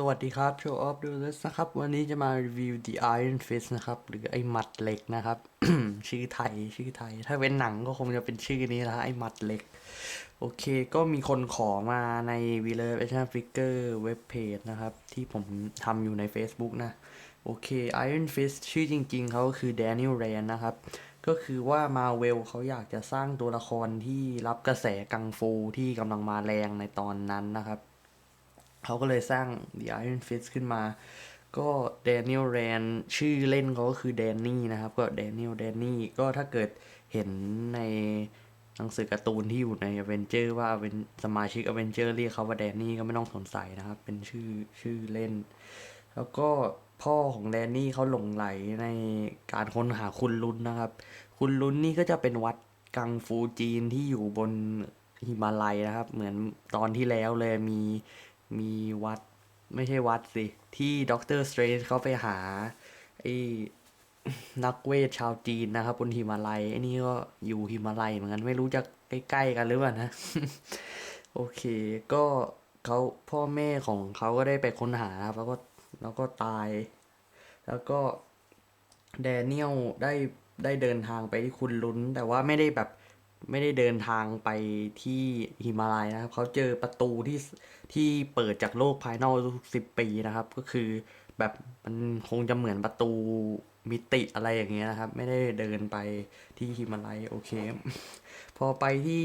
สวัสดีครับ Show Off Do This นะครับ วันนี้จะมารีวิว The Iron Fist นะครับ หรือไอ้หมัดเหล็กนะครับ ชื่อไทย ชื่อไทย ถ้าเป็นหนังก็คงจะเป็นชื่อนี้นะไอ้หมัดเหล็ก โอเค ก็มีคนขอมาใน v i l l a g Action Figure เว็บเพจนะครับ ที่ผมทำอยู่ใน Facebook นะ โอเค Iron Fist ชื่อจริงๆ เขาก็คือ Daniel Rand นะครับ ก็คือว่ามาเวลเขาอยากจะสร้างตัวละครที่รับกระแสกังฟูที่กำลังมาแรงในตอนนั้นนะครับ เขาก็เลยสร้าง The Iron Fist ขึ้นมา ก็ Daniel Rand ชื่อเล่นเขาก็คือแดนนี่นะครับ ก็ Daniel Danny ก็ถ้าเกิดเห็นในหนังสือการ์ตูนที่อยู่ใน Avenger ว่าเป็นสมาชิก Avenger เรียกเขาว่าแดนนี่ก็ไม่ต้องสงสัยนะครับ เป็นชื่อชื่อเล่น แล้วก็พ่อของแดนนี่เขาหลงไหลในการค้นหาคุณลุนนะครับ คุณลุนนี่ก็จะเป็นวัดกังฟูจีนที่อยู่บนหิมาลัยนะครับ เหมือนตอนที่แล้วเลยมี มีวัดไม่ใช่วัดสิ ที่ด็อกเตอร์สเตรนเขาไปหาไอ้นักเวทชาวจีนนะครับบนหิมาลัยไอ้นี่ก็อยู่หิมาลัยเหมือนกันไม่รู้จะใกล้ๆกันหรือเปล่านะ โอเค ก็เขาพ่อแม่ของเขาก็ได้ไปค้นหาแล้วก็แล้วก็ตาย แล้วก็แดเนียลได้ได้เดินทางไปที่คุณลุนแต่ว่าไม่ได้แบบ ไม่ได้เดินทางไปที่หิมาลัยนะครับเขาเจอประตูที่ที่เปิดจากโลกภายนอกทุกสิบปีนะครับ ก็คือแบบมันคงจะเหมือนประตูมิติอะไรอย่างเงี้ยนะครับ ไม่ได้เดินไปที่หิมาลัยโอเค พอไปที่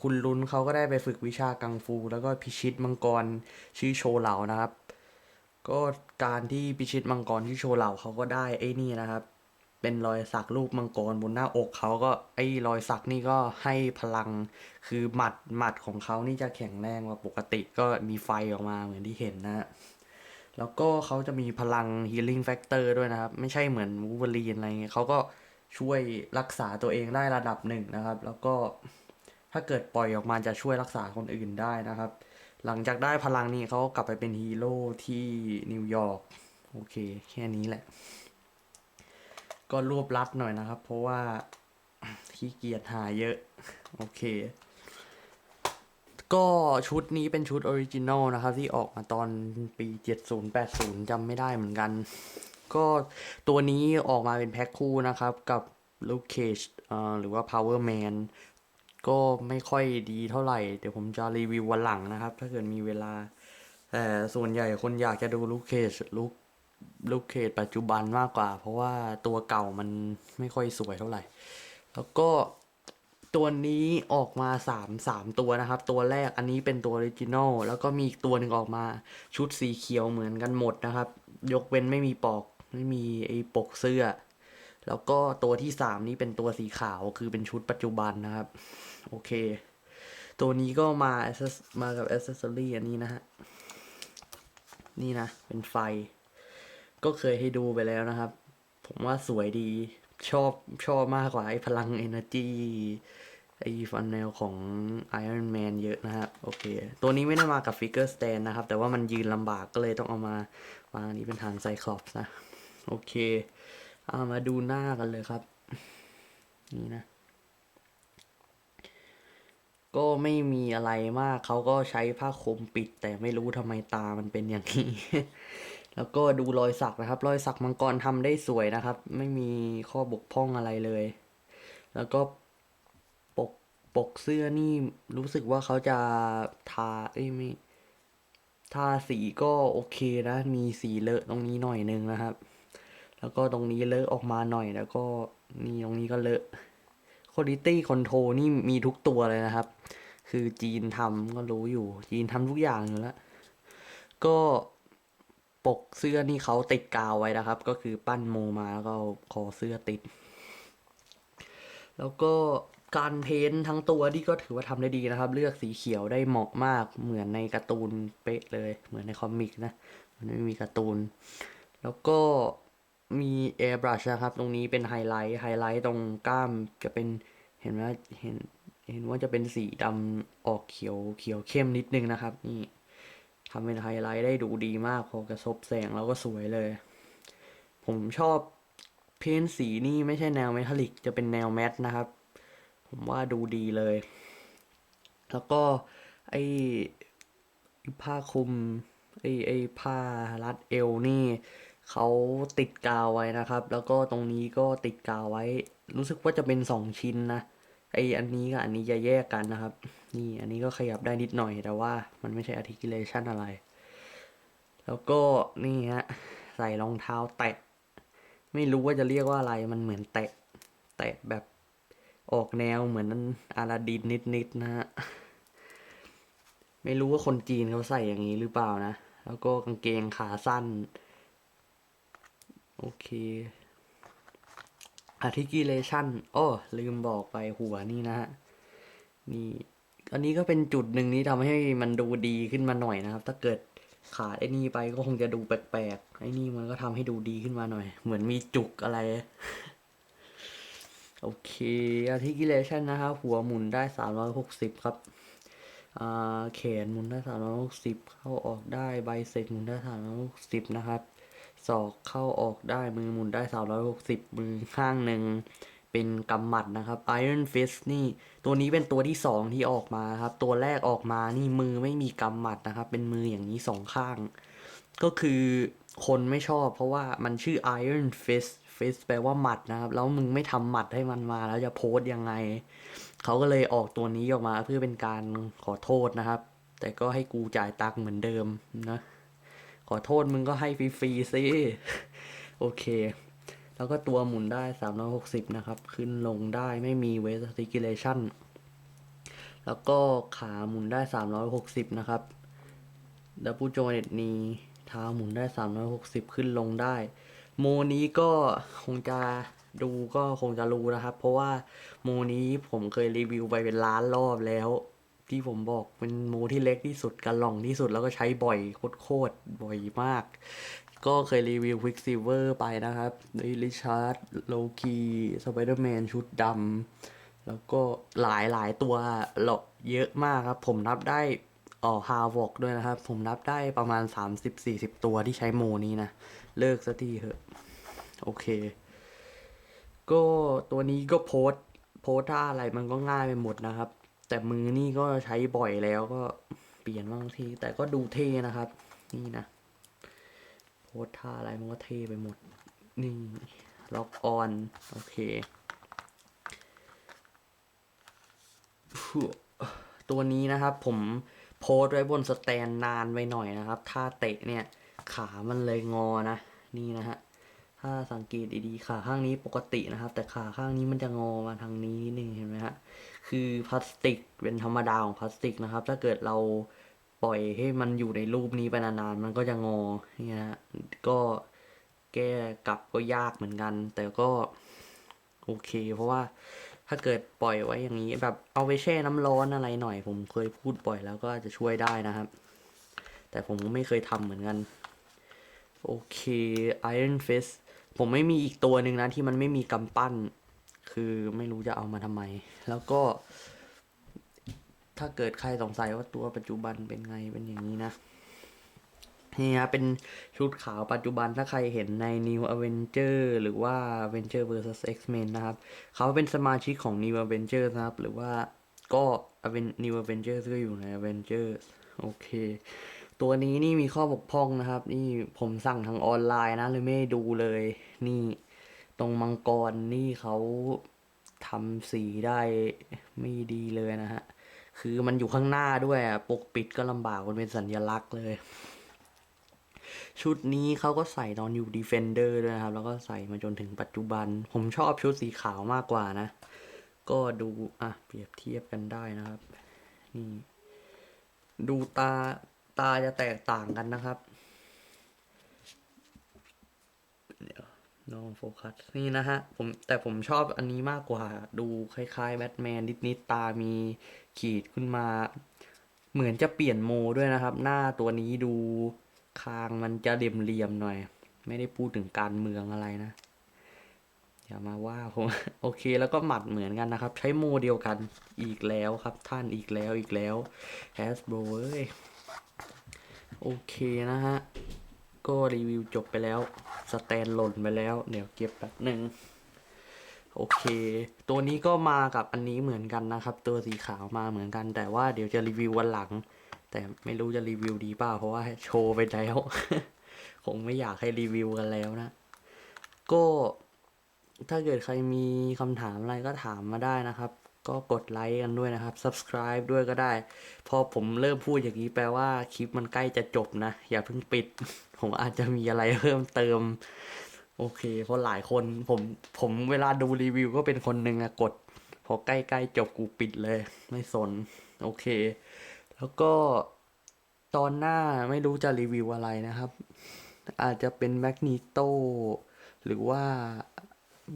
คุณลุนเขาก็ได้ไปฝึกวิชากังฟู แล้วก็พิชิตมังกรชื่อโชเหลานะครับ ก็การที่พิชิตมังกรที่อโชเหล่าเขาก็ได้ไอ้นี่นะครับ เป็นรอยสักรูปมังกรบนหน้าอกเขาก็ไอ้รอยสักนี่ก็ให้พลัง คือหมัดหมัดของเขานี่จะแข็งแรงกว่าปกติก็มีไฟออกมาเหมือนที่เห็นนะฮะแล้วก็เขาจะมีพลัง healing factor ด้วยนะครับ ไม่ใช่เหมือนวูเวอรีนอะไรเงี้ยเขาก็ช่วยรักษาตัวเองได้ระดับหนึ่งนะครับ แล้วก็ถ้าเกิดปล่อยออกมาจะช่วยรักษาคนอื่นได้นะครับ หลังจากได้พลังนี้เขาก็กลับไปเป็นฮีโร่ที่นิวยอร์กโอเค แค่นี้แหละ ก็รวบรัดหน่อยนะครับ เพราะว่าขี้เกียจหาเยอะ โอเค ก็ชุดนี้เป็นชุดออริจินอลนะครับ ที่ออกมาตอนปี 70-80จำไม่ได้เหมือนกัน ก็ตัวนี้ออกมาเป็นแพ็คคู่นะครับ กับลูกเคจหรือว่า Power Man ก็ไม่ค่อยดีเท่าไหร่ เดี๋ยวผมจะรีวิววันหลังนะครับ ถ้าเกิดมีเวลาแต่ส่วนใหญ่คนอยากจะดูลูกเคจลูก ลูกเคจปัจจุบันมากกว่า เพราะว่าตัวเก่ามันไม่ค่อยสวยเท่าไหร่ แล้วก็ตัวนี้ออกมาสามสามตัวนะครับ ตัวแรกอันนี้เป็นตัวออริจินอลแล้วก็มีอีกตัวหนึ่งออกมาชุดสีเขียวเหมือนกันหมดนะครับ ยกเว้นไม่มีปอกไม่มีไอ้ปกเสื้อ แล้วก็ตัวที่สามนี่เป็นตัวสีขาวคือเป็นชุดปัจจุบันนะครับ โอเค ตัวนี้ก็มามากับอ c e s s o r y อันนี้นะฮะนี่นะ เป็นไฟ ก็เคยให้ดูไปแล้วนะครับ ผมว่าสวยดีชอบชอบมากกว่าไอ้พลัง Energy ไอ้ฟันแนลของ Iron Man เยอะนะฮะโอเค ตัวนี้ไม่ได้มากับฟิกเกอร์สแตนนะครับ แต่ว่ามันยืนลำบากก็เลยต้องเอามาวางนนี้เป็นทางไซคลอปส์นะ โอเคเอามาดูหน้ากันเลยครับ นี่นะ ก็ไม่มีอะไรมากเขาก็ใช้ผ้าคลุมปิด แต่ไม่รู้ทำไมตามันเป็นอย่างนี้ แล้วก็ดูรอยสักนะครับ รอยสักมังกรทำได้สวยนะครับ ไม่มีข้อบกพร่องอะไรเลย แล้วก็ปกปกเสื้อนี่รู้สึกว่าเขาจะทาเอ้ยไม่ทาสีก็โอเคนะ มีสีเลอะตรงนี้หน่อยนึงนะครับ แล้วก็ตรงนี้เลอะออกมาหน่อยแล้วก็นี่ตรงนี้ก็เลอะ Quality Control นี่มีทุกตัวเลยนะครับ คือจีนทำก็รู้อยู่ จีนทำทุกอย่างอยู่แล้ว ก็ ปกเสื้อนี่เขาติดกาวไว้นะครับ ก็คือปั้นโมมาแล้วก็คอเสื้อติด แล้วก็การเพ้นท์ทั้งตัวนี่ก็ถือว่าทำได้ดีนะครับ เลือกสีเขียวได้เหมาะมากเหมือนในการ์ตูนเป๊ะเลย เหมือนในคอมิกนะ มันไม่มีการ์ตูน แล้วก็มีแอร์บรัชนะครับ ตรงนี้เป็นไฮไลท์ไฮไลท์ตรงกล้ามจะเป็นเห็นไหมเห็นเห็นว่าจะเป็นสีดำออกเขียวเขียวเข้มนิดนึงนะครับ นี่ ทำเป็นไฮไลท์ได้ดูดีมากพอกระทบแสงแล้วก็สวยเลย ผมชอบเพ้นท์สีนี่ไม่ใช่แนวเมทัลลิกจะเป็นแนวแมทนะครับ ผมว่าดูดีเลย แล้วก็ไอ้ผ้าคลุมไอ้ไอ้ผ้ารัดเอวนี่เขาติดกาวไว้นะครับ แล้วก็ตรงนี้ก็ติดกาวไว้ รู้สึกว่าจะเป็นสองชิ้นนะไออันนี้กับอันนี้จะแยกกันนะครับนี่อันนี้ก็ขยับได้นิดหน่อยแต่ว่ามันไม่ใช่ articulation อะไร แล้วก็นี่ฮะใส่รองเท้าแตะ ไม่รู้ว่าจะเรียกว่าอะไรมันเหมือนแตะ แตะแบบออกแนวเหมือนอาลาดินนิดๆนะฮะไม่รู้ว่าคนจีนเขาใส่อย่างนี้หรือเปล่านะ แล้วก็กางเกงขาสั้น โอเค articulation อ้อลืมบอกไปหัวนี่นะฮะ นี่ อันนี้ก็เป็นจุดหนึ่งที่ทำให้มันดูดีขึ้นมาหน่อยนะครับ ถ้าเกิดขาดไอ้นี่ไปก็คงจะดูแปลกๆไอ้นี่มันก็ทำให้ดูดีขึ้นมาหน่อย เหมือนมีจุกอะไร โอเค articulation นะครับ หัวหมุนได้360ครับแขนหมุนได้360เข้าออกได้ไบเซ็ปหมุนได้360นะครับศอกเข้าออกได้มือหมุนได้360มือข้างหนึ่ง เป็นกำหมัดนะครับ Iron Fist นี่ตัวนี้เป็นตัวที่สองที่ออกมาครับ ตัวแรกออกมานี่มือไม่มีกำหมัดนะครับ เป็นมืออย่างนี้สองข้าง ก็คือคนไม่ชอบเพราะว่ามันชื่อ Iron Fist Fist แปลว่าหมัดนะครับ แล้วมึงไม่ทำหมัดให้มันมาแล้วจะโพสยังไง เขาก็เลยออกตัวนี้ออกมาเพื่อเป็นการขอโทษนะครับ แต่ก็ให้กูจ่ายตังค์เหมือนเดิมนะ ขอโทษมึงก็ให้ฟรีๆสิโอเค แล้วก็ตัวหมุนได้ 360 นะครับ ขึ้นลงได้ไม่มี waist articulation แล้วก็ขาหมุนได้ 360 นะครับ double joint knee เท้าหมุนได้ 360 ขึ้นลงได้ โมนี้ก็คงจะดูก็คงจะรู้นะครับ เพราะว่าโมนี้ผมเคยรีวิวไปเป็นล้านรอบแล้ว ที่ผมบอกเป็นโมที่เล็กที่สุดกระหล่องที่สุดแล้วก็ใช้บ่อยโคตรบ่อยมาก ก็เคยรีวิว Quicksilver ไปนะครับริชาร์ดโลคีสไปเดอร์แมนชุดดำแล้วก็หลายหลายตัวหลอกเยอะมากครับ ผมนับได้อ๋อฮาวอกด้วยนะครับ ผมนับได้ประมาณ 30-40 ตัวที่ใช้โมนี้นะ เลิกสักทีเถอะ โอเค ก็ตัวนี้ก็โพสโพสท่าอะไรมันก็ง่ายไปหมดนะครับ แต่มือนี่ก็ใช้บ่อยแล้วก็เปลี่ยนบางที แต่ก็ดูเท่นะครับ นี่นะ พสท่าอะไรมันก็เทไปหมด นี่ ล็อกออน โอเค ตัวนี้นะครับผมโพสไว้บนสแตนนานไปหน่อยนะครับถ้าเตะเนี่ย ขามันเลยงอนะ นี่นะฮะ ถ้าสังเกตดีๆ ขาข้างนี้ปกตินะครับ แต่ขาข้างนี้มันจะงอมาทางนี้นิดนึงเห็นไหมฮะ คือพลาสติกเป็นธรรมดาของพลาสติกนะครับ ถ้าเกิดเรา ล่อยให้มันอยู่ในรูปนี้ไปนานๆ มันก็จะงอเนี่ยก็แก้กลับก็ยากเหมือนกัน แต่ก็โอเค เพราะว่าถ้าเกิดปล่อยไว้อย่างนี้ แบบเอาไปแช่น้ำร้อนอะไรหน่อย ผมเคยพูดบ่อยแล้วก็จะช่วยได้นะครับ แต่ผมก็ไม่เคยทำเหมือนกัน โอเค Iron Fist ผมไม่มีอีกตัวหนึ่งนะที่มันไม่มีกำปั้น คือไม่รู้จะเอามาทำไม แล้วก็ ถ้าเกิดใครสงสัยว่าตัวปัจจุบันเป็นไงเป็นอย่างนี้นะนี่ฮะเป็นชุดขาวปัจจุบันถ้าใครเห็นใน New Avenger หรือว่า Avenger vs X-Men นะครับ เขาเป็นสมาชิกของ New Avengers นะครับ หรือว่าก็ Aven New Avengers ก็อยู่ใน Avengers โอเค ตัวนี้นี่มีข้อบกพร่องนะครับ นี่ผมสั่งทางออนไลน์นะ เลยไม่ดูเลย นี่ตรงมังกรนี่เขาทำสีได้ไม่ดีเลยนะฮะ คือมันอยู่ข้างหน้าด้วยอะปกปิดก็ลำบากมันเป็นสัญลักษณ์เลย ชุดนี้เขาก็ใส่ตอนอยู่ Defender ด้วยนะครับ แล้วก็ใส่มาจนถึงปัจจุบัน ผมชอบชุดสีขาวมากกว่านะ ก็ดูอะเปรียบเทียบกันได้นะครับ นี่ ดูตาตาจะแตกต่างกันนะครับเดี๋ยวน้องโฟกัสนี่นะฮะผมแต่ผมชอบอันนี้มากกว่า ดูคล้ายๆแบทแมนนิดๆตามี ขีดขึ้นมา เหมือนจะเปลี่ยนโมด้วยนะครับ หน้าตัวนี้ดูคางมันจะเหลี่ยมๆหน่อย ไม่ได้พูดถึงการเมืองอะไรนะ อย่ามาว่าผมโอเคแล้วก็หมัดเหมือนกันนะครับ ใช้โมเดียวกันอีกแล้วครับ ท่านอีกแล้วอีกแล้วแฮสโบเอ้ยโอเคนะฮะ ก็รีวิวจบไปแล้ว สแตนหล่นไปแล้ว เดี๋ยวเก็บแป๊บหนึ่ง โอเค ตัวนี้ก็มากับอันนี้เหมือนกันนะครับ ตัวสีขาวมาเหมือนกัน แต่ว่าเดี๋ยวจะรีวิววันหลัง แต่ไม่รู้จะรีวิวดีเปล่าเพราะว่าโชว์ไปแล้ว คงไม่อยากให้รีวิวกันแล้วนะ ก็ถ้าเกิดใครมีคำถามอะไรก็ถามมาได้นะครับ ก็กดไลค์กันด้วยนะครับ subscribe ด้วยก็ได้ พอผมเริ่มพูดอย่างนี้แปลว่าคลิปมันใกล้จะจบนะ อย่าเพิ่งปิด ผมอาจจะมีอะไรเพิ่มเติม โอเคเพราะหลายคนผมผมเวลาดูรีวิวก็เป็นคนหนึ่งอะกด พอใกล้ๆจบกูปิดเลย ไม่สน โอเค แล้วก็ตอนหน้าไม่รู้จะรีวิวอะไรนะครับ อาจจะเป็นแมกนีโตหรือว่า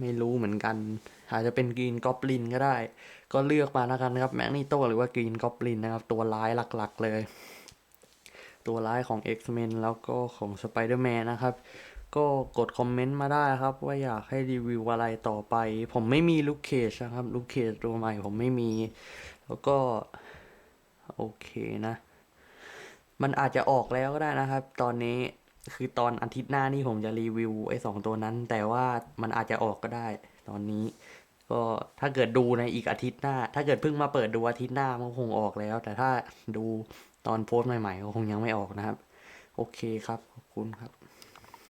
ไม่รู้เหมือนกัน อาจจะเป็นกรีนกอบลินก็ได้ ก็เลือกมาแล้วกันนะครับแมกนีโตหรือว่ากรีนกอบลินนะครับ ตัวร้ายหลักๆเลย ตัวร้ายของ X-Men แล้วก็ของ Spider-Man นะครับ ก็กดคอมเมนต์มาได้ครับ ว่าอยากให้รีวิวอะไรต่อไป ผมไม่มีลูกเคจนะครับลูกเคจตัวใหม่ผมไม่มี แล้วก็ โอเคนะ มันอาจจะออกแล้วก็ได้นะครับ ตอนนี้คือตอนอาทิตย์หน้านี่ผมจะรีวิวไอ้สองตัวนั้น แต่ว่ามันอาจจะออกก็ได้ ตอนนี้ ก็ถ้าเกิดดูในอีกอาทิตย์หน้า ถ้าเกิดเพิ่งมาเปิดดูอาทิตย์หน้ามันคงออกแล้ว แต่ถ้าดูตอนโพสต์ใหม่ๆก็คงยังไม่ออกนะครับ โอเคครับขอบคุณครับ